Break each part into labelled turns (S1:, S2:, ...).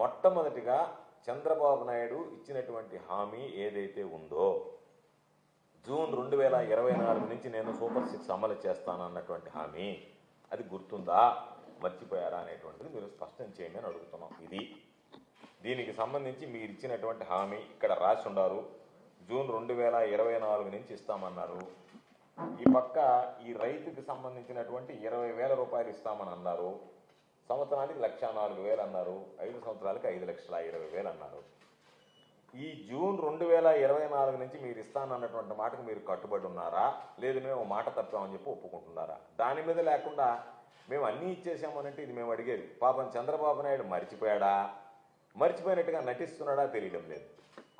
S1: మొట్టమొదటిగా చంద్రబాబు నాయుడు ఇచ్చినటువంటి హామీ ఏదైతే ఉందో జూన్ రెండు వేల ఇరవై నాలుగు నుంచి నేను సూపర్ సిక్స్ అమలు చేస్తాను అన్నటువంటి హామీ అది గుర్తుందా మర్చిపోయారా అనేటువంటిది మీరు స్పష్టం చేయండి అని అడుగుతున్నాం. ఇది దీనికి సంబంధించి మీరు ఇచ్చినటువంటి హామీ ఇక్కడ రాసి ఉండారు జూన్ రెండు వేల ఇరవై నాలుగు నుంచి ఇస్తామన్నారు. ఈ పక్క ఈ రైతుకి సంబంధించినటువంటి ఇరవై వేల రూపాయలు ఇస్తామని అన్నారు. సంవత్సరానికి లక్ష నాలుగు వేలు అన్నారు. ఐదు సంవత్సరాలకి ఐదు లక్షల ఇరవై వేలు అన్నారు. ఈ జూన్ రెండు వేల ఇరవై నాలుగు నుంచి మీరు ఇస్తానన్నటువంటి మాటకు మీరు కట్టుబడి ఉన్నారా? లేదు మేము మాట తప్పామని చెప్పి ఒప్పుకుంటున్నారా? దాని మీద లేకుండా మేము అన్నీ ఇచ్చేసామనంటే ఇది మేము అడిగేది. పాపం చంద్రబాబు నాయుడు మర్చిపోయాడా? మర్చిపోయినట్టుగా నటిస్తున్నాడా తెలియడం లేదు.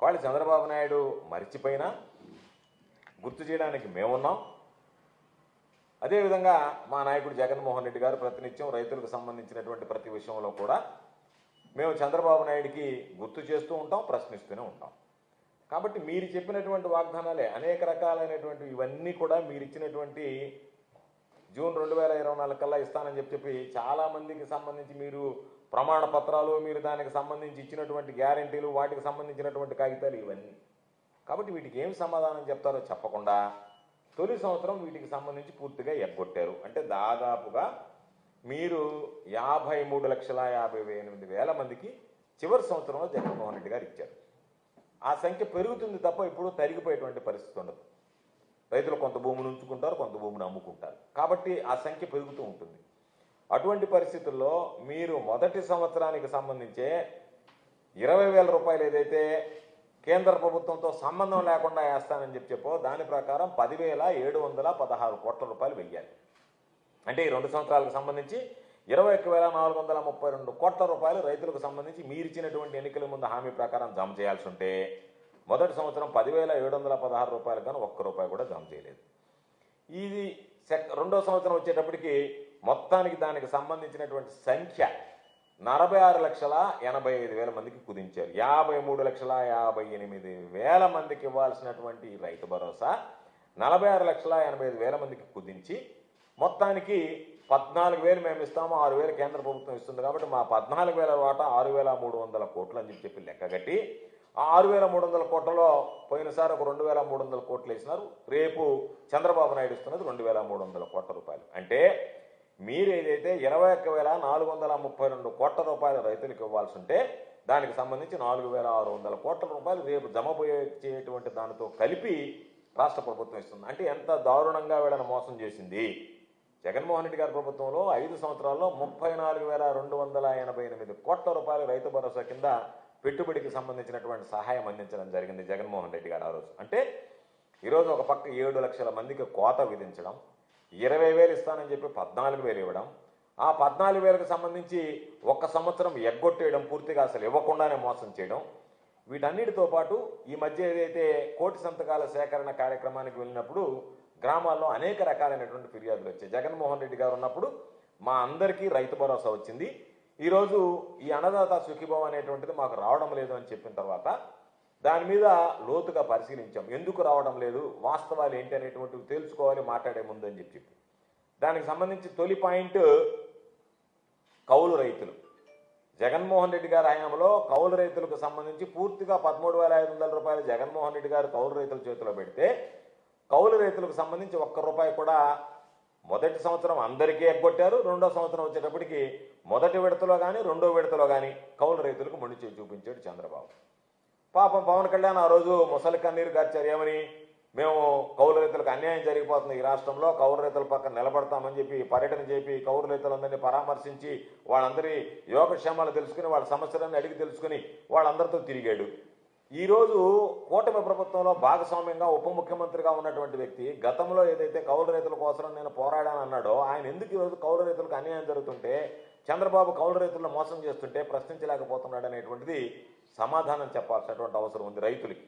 S1: వాళ్ళు చంద్రబాబు నాయుడు మర్చిపోయినా గుర్తు చేయడానికి మేమున్నాం. అదేవిధంగా మా నాయకుడు జగన్మోహన్ రెడ్డి గారు ప్రతినిత్యం రైతులకు సంబంధించినటువంటి ప్రతి విషయంలో కూడా మేము చంద్రబాబు నాయుడికి గుర్తు చేస్తూ ఉంటాం ప్రశ్నిస్తూనే ఉంటాం. కాబట్టి మీరు చెప్పినటువంటి వాగ్దానాలే అనేక రకాలైనటువంటి ఇవన్నీ కూడా మీరు ఇచ్చినటువంటి జూన్ రెండు వేల ఇరవై నాలుగు కల్లా ఇస్తానని చెప్పి చెప్పి చాలా మందికి సంబంధించి మీరు ప్రమాణ పత్రాలు మీరు దానికి సంబంధించి ఇచ్చినటువంటి గ్యారంటీలు వాటికి సంబంధించినటువంటి కాగితాలు ఇవన్నీ. కాబట్టి వీటికి ఏం సమాధానం చెప్తారో చెప్పకుండా తొలి సంవత్సరం వీటికి సంబంధించి పూర్తిగా ఎగ్గొట్టారు. అంటే దాదాపుగా మీరు యాభై మూడు లక్షల యాభై ఎనిమిది వేల మందికి చివరి సంవత్సరంలో జగన్మోహన్ రెడ్డి గారు ఇచ్చారు. ఆ సంఖ్య పెరుగుతుంది తప్ప ఇప్పుడు తరిగిపోయేటువంటి పరిస్థితి ఉండదు. రైతులు కొంత భూమిని ఉంచుకుంటారు కొంత భూమిని అమ్ముకుంటారు. కాబట్టి ఆ సంఖ్య పెరుగుతూ ఉంటుంది. అటువంటి పరిస్థితుల్లో మీరు మొదటి సంవత్సరానికి సంబంధించే ఇరవై వేల రూపాయలు ఏదైతే కేంద్ర ప్రభుత్వంతో సంబంధం లేకుండా వేస్తానని చెప్పి చెప్పో. దాని ప్రకారం పదివేల ఏడు వందల పదహారు కోట్ల రూపాయలు వెయ్యాలి. అంటే ఈ రెండు సంవత్సరాలకు సంబంధించి ఇరవై ఒక్క వేల నాలుగు వందల ముప్పై రెండు కోట్ల రూపాయలు రైతులకు సంబంధించి మీరిచ్చినటువంటి ఎన్నికల ముందు హామీ ప్రకారం జమ చేయాల్సి ఉంటే మొదటి సంవత్సరం పదివేల ఏడు వందల పదహారు రూపాయలు కానీ ఒక్క రూపాయి కూడా జమ చేయలేదు. ఇది సెక్ రెండో సంవత్సరం వచ్చేటప్పటికి మొత్తానికి దానికి సంబంధించినటువంటి సంఖ్య నలభై ఆరు లక్షల ఎనభై ఐదు వేల మందికి కుదించారు. యాభై మూడు లక్షల యాభై ఎనిమిది వేల మందికి ఇవ్వాల్సినటువంటి రైతు భరోసా నలభై ఆరు లక్షల ఎనభై ఐదు వేల మందికి కుదించి మొత్తానికి పద్నాలుగు వేలు మేము ఇస్తాము ఆరు వేలు కేంద్ర ప్రభుత్వం ఇస్తుంది కాబట్టి మా పద్నాలుగు వేల వాటా ఆరు వేల మూడు వందల కోట్లు అని చెప్పి లెక్క కట్టి ఆ ఆరు వేల మూడు వందల కోట్లలో పోయినసారి ఒక రెండు వేల మూడు వందల కోట్లు వేసినారు. రేపు చంద్రబాబు నాయుడు ఇస్తున్నది రెండు వేల మూడు వందల కోట్ల రూపాయలు. అంటే మీరు ఏదైతే ఇరవై ఒక్క వేల నాలుగు వందల ముప్పై రెండు కోట్ల రూపాయలు రైతులకు ఇవ్వాల్సి ఉంటే దానికి సంబంధించి నాలుగు వేల ఆరు వందల కోట్ల రూపాయలు రేపు జమ చేయటువంటి దానితో కలిపి రాష్ట్ర ప్రభుత్వం ఇస్తుంది. అంటే ఎంత దారుణంగా వీళ్ళని మోసం చేసింది? జగన్మోహన్ రెడ్డి గారి ప్రభుత్వంలో ఐదు సంవత్సరాల్లో ముప్పై నాలుగు వేల రెండు వందల ఎనభై ఎనిమిది కోట్ల రూపాయలు రైతు భరోసా కింద పెట్టుబడికి సంబంధించినటువంటి సహాయం అందించడం జరిగింది జగన్మోహన్ రెడ్డి గారు ఆ రోజు అంటే ఈరోజు ఒక పక్క ఏడు లక్షల మందికి కోత విధించడం ఇరవై వేలు ఇస్తానని చెప్పి పద్నాలుగు వేలు ఇవ్వడం. ఆ పద్నాలుగు వేలకు సంబంధించి ఒక సంవత్సరం ఎగ్గొట్టేయడం పూర్తిగా అసలు ఇవ్వకుండానే మోసం చేయడం. వీటన్నిటితో పాటు ఈ మధ్య ఏదైతే కోటి సంతకాల సేకరణ కార్యక్రమానికి వెళ్ళినప్పుడు గ్రామాల్లో అనేక రకాలైనటువంటి ఫిర్యాదులు వచ్చాయి. జగన్మోహన్ రెడ్డి గారు ఉన్నప్పుడు మా అందరికీ రైతు భరోసా వచ్చింది. ఈరోజు ఈ అన్నదాత సుఖీభావం అనేటువంటిది మాకు రావడం లేదు అని చెప్పిన తర్వాత దాని మీద లోతుగా పరిశీలించాం. ఎందుకు రావడం లేదు? వాస్తవాలు ఏంటి అనేటువంటివి తెలుసుకోవాలి మాట్లాడే ముందు అని చెప్పి దానికి సంబంధించి తొలి పాయింట్ కౌలు రైతులు. జగన్మోహన్ రెడ్డి గారి హయాంలో కౌలు రైతులకు సంబంధించి పూర్తిగా పదమూడు వేల ఐదు వందల రూపాయలు జగన్మోహన్ రెడ్డి గారు కౌలు రైతుల చేతిలో పెడితే కౌలు రైతులకు సంబంధించి ఒక్క రూపాయి కూడా మొదటి సంవత్సరం అందరికీ ఎగ్గొట్టారు. రెండో సంవత్సరం వచ్చేటప్పటికి మొదటి విడతలో కానీ రెండో విడతలో కానీ కౌలు రైతులకు మొండి చూపించాడు చంద్రబాబు. పాపం పవన్ కళ్యాణ్ ఆ రోజు ముసలి కన్నీరు గార్చారు. ఏమని? మేము కౌలు రైతులకు అన్యాయం జరిగిపోతుంది ఈ రాష్ట్రంలో. కౌలు రైతుల పక్కన నిలబడతామని చెప్పి పర్యటన చేపి కౌలు రైతులందరినీ పరామర్శించి వాళ్ళందరి యోగక్షేమాలు తెలుసుకుని వాళ్ళ సమస్యలన్నీ అడిగి తెలుసుకుని వాళ్ళందరితో తిరిగాడు. ఈరోజు కూటమి ప్రభుత్వంలో భాగస్వామ్యంగా ఉప ముఖ్యమంత్రిగా ఉన్నటువంటి వ్యక్తి గతంలో ఏదైతే కౌలు రైతుల కోసం నేను పోరాడాను అన్నాడో ఆయన ఎందుకు ఈరోజు కౌలు రైతులకు అన్యాయం జరుగుతుంటే చంద్రబాబు కౌలు రైతులను మోసం చేస్తుంటే ప్రశ్నించలేకపోతున్నాడు అనేటువంటిది సమాధానం చెప్పాల్సినటువంటి అవసరం ఉంది రైతులకి.